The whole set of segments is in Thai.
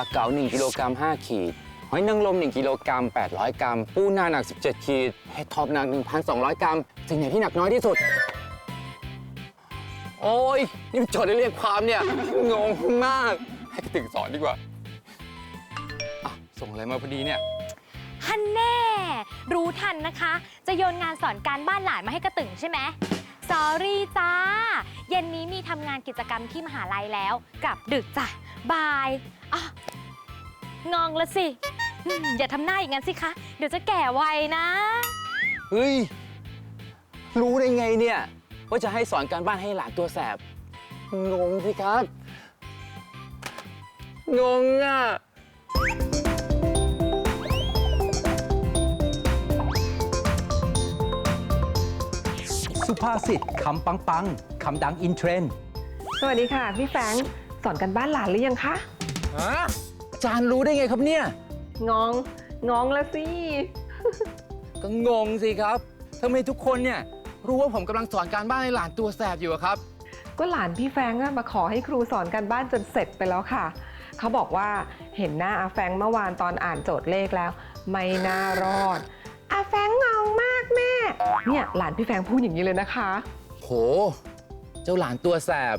ลาเก๋า1กิโลกรัม5ขีด หอยนางรม1กิโลกรัม800 กรัม ปูนาหนัก 17 ขีดเห็ดทอบหนัก 1,200 กรัม สิ่งไหนที่หนักน้อยที่สุด โอ้ย นี่มันจทย์ได้เรียกความเนี่ย งงมาก ให้กระตึงสอนดีกว่าอะส่งอะไรมาพอดีเนี่ย ฮันแน่ รู้ทันนะคะ จะโยนงานสอนการบ้านหลานมาให้กระตึงใช่ไหมสอรี่จ้า เย็นนี้มีทำงานกิจกรรมที่มหาลัยแล้ว กลับดึกจ้ะบายอะ งองละสิอืมอย่าทำหน้าอย่างนั้นสิคะ เดี๋ยวจะแก่ไวนะ เฮ้ย รู้ได้ไงเนี่ย ว่าจะให้สอนการบ้านให้หลานตัวแสบ งงสิครับ งงอะ สุภาษิตคำปังปังคำดังอินเทรนด์ สวัสดีค่ะ พี่แฟรงค์สอนกันบ้านหลานหรือยังคะ ฮะอา จารย์รู้ได้ไงครับเนี่ย งองงองละสิ ก็งงสิครับทำไมทุกคนเนี่ยรู้ว่าผมกำลังสอนการบ้านให้หลานตัวแสบอยู่อะครับ ก็หลานพี่แฟรงค์อะมาขอให้ครูสอนกันบ้านจนเสร็จไปแล้วค่ะ เขาบอกว่าเห็นหน้าอาแฟรงค์เมื่อวานตอนอ่านโจทย์เลขแล้ว ไม่น่ารอดอาแฟรงค์งองมากแม่ เนี่ยหลานพี่แฟรงค์พูดอย่างนี้เลยนะคะ โห เจ้าหลานตัวแสบ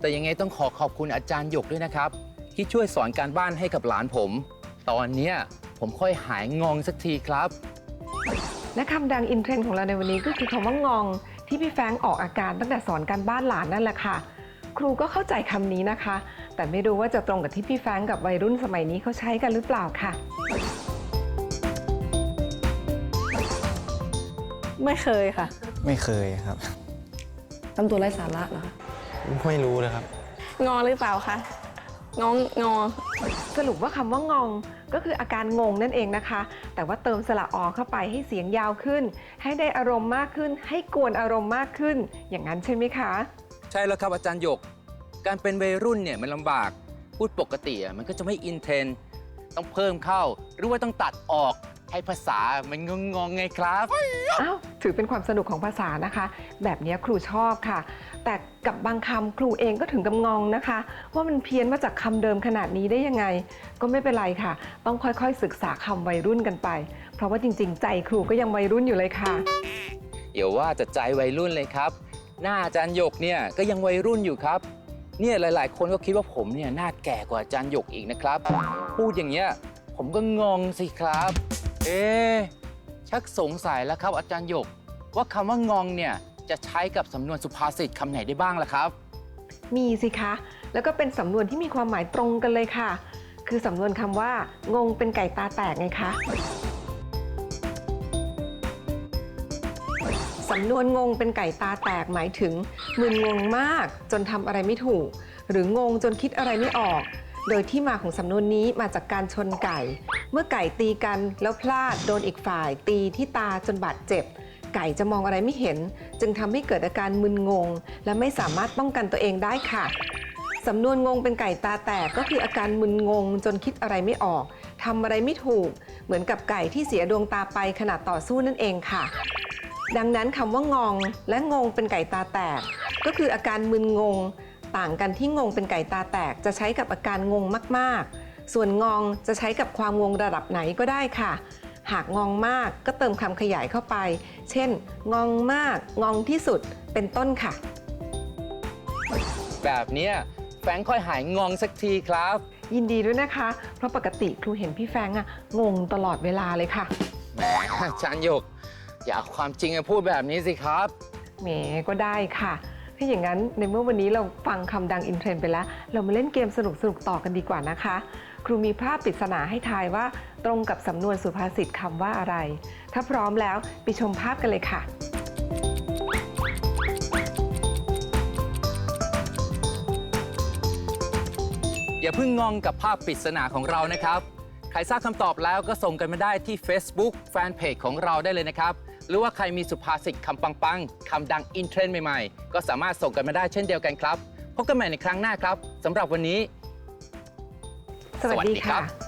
แต่ยังไงต้องขอขอบคุณอาจารย์หยกด้วยนะครับ ที่ช่วยสอนการบ้านให้กับหลานผม ตอนเนี้ยผมค่อยหายงงสักทีครับ และคำดังอินเทรนด์ของเราในวันนี้ก็คือคำว่างอง ที่พี่แฟรงค์ออกอาการตั้งแต่สอนการบ้านหลานนั่นแหละค่ะ ครูก็เข้าใจคำนี้นะคะ แต่ไม่รู้ว่าจะตรงกับที่พี่แฟรงค์กับวัยรุ่นสมัยนี้เขาใช้กันหรือเปล่าค่ะ ไม่เคยค่ะไม่เคยครับ ทำตัวไร้สาระเหรอคะไม่รู้เลยครับ งอหรือเปล่าคะ งองงอ สรุปว่าคำว่างองก็คืออาการงงนั่นเองนะคะ แต่ว่าเติมสระอเข้าไปให้เสียงยาวขึ้น ให้ได้อารมณ์มากขึ้น ให้กวนอารมณ์มากขึ้น อย่างนั้นใช่ไหมคะ ใช่แล้วครับอาจารย์หยก การเป็นวัยรุ่นเนี่ยมันลำบาก พูดปกติอะมันก็จะไม่อินเทรนด์ต้องเพิ่มเข้า หรือว่าต้องตัดออกให้ภาษามันงงงๆไงครับ อ้าว ถือเป็นความสนุกของภาษานะคะ แบบนี้ครูชอบค่ะ แต่กับบางคำครูเองก็ถึงกับงองนะคะ ว่ามันเพี้ยนมาจากคำเดิมขนาดนี้ได้ยังไง ก็ไม่เป็นไรค่ะ ต้องค่อยๆ ศึกษาคำวัยรุ่นกันไป เพราะว่าจริง ๆ ใจครูก็ยังวัยรุ่นอยู่เลยค่ะเดี๋ยวว่าจะใจวัยรุ่นเลยครับ หน้าอาจารย์หยกเนี่ยก็ยังวัยรุ่นอยู่ครับเนี่ยหลาย ๆ คนก็คิดว่าผมเนี่ยหน้าแก่กว่าอาจารย์หยกอีกนะครับ พูดอย่างเงี้ยผมก็งงสิครับ เอ๊ ชักสงสัยแล้วครับอาจารย์หยก ว่าคำว่างองเนี่ยจะใช้กับสำนวนสุภาษิตคำไหนได้บ้างล่ะครับ มีสิคะ แล้วก็เป็นสำนวนที่มีความหมายตรงกันเลยค่ะ คือสำนวนคำว่างงเป็นไก่ตาแตกไงคะสำนวนงงเป็นไก่ตาแตกหมายถึงมึนงงมากจนทำอะไรไม่ถูก หรืองงจนคิดอะไรไม่ออก โดยที่มาของสำนวนนี้มาจากการชนไก่ เมื่อไก่ตีกันแล้วพลาดโดนอีกฝ่าย ตีที่ตาจนบาดเจ็บ ไก่จะมองอะไรไม่เห็น จึงทำให้เกิดอาการมึนงง และไม่สามารถป้องกันตัวเองได้ค่ะสำนวนงงเป็นไก่ตาแตกก็คืออาการมึนงง จนคิดอะไรไม่ออกทำอะไรไม่ถูก เหมือนกับไก่ที่เสียดวงตาไปขณะต่อสู้นั่นเองค่ะ ดังนั้นคำว่างองและงงเป็นไก่ตาแตก ก็คืออาการมึนงง ต่างกันที่งงเป็นไก่ตาแตกจะใช้กับอาการงงมากๆ ส่วนงองจะใช้กับความงงระดับไหนก็ได้ค่ะ หากงองมากก็เติมคำขยายเข้าไป เช่น งองมาก งองที่สุดเป็นต้นค่ะ แบบเนี้ยแฟรงค์ค่อยหายงงสักทีครับ ยินดีด้วยนะคะ เพราะปกติครูเห็นพี่แฟรงค์อะงงตลอดเวลาเลยค่ะ แหมอาจารย์หยก อย่าเอาความจริงมาพูดแบบนี้สิครับ แหมก็ได้ค่ะ ถ้าอย่างนั้นในเมื่อวันนี้เราฟังคำดังอินเทรนไปแล้ว เรามาเล่นเกมสนุกๆต่อกันดีกว่านะคะ ครูมีภาพปริศนาให้ทายว่า ตรงกับสำนวนสุภาษิตคำว่าอะไร ถ้าพร้อมแล้วไปชมภาพกันเลยค่ะ อย่าเพิ่งงงกับภาพปริศนาของเรานะครับ ใครทราบคำตอบแล้วก็ส่งกันมาได้ที่ Facebook Fanpage ของเราได้เลยนะครับ หรือว่าใครมีสุภาษิตคำปังๆคำดังอินเทรนด์ใหม่ๆ ก็สามารถส่งกันมาได้เช่นเดียวกันครับ พบกันใหม่ในครั้งหน้าครับสำหรับวันนี้ สวัสสวัสดีดีครัค่ะบ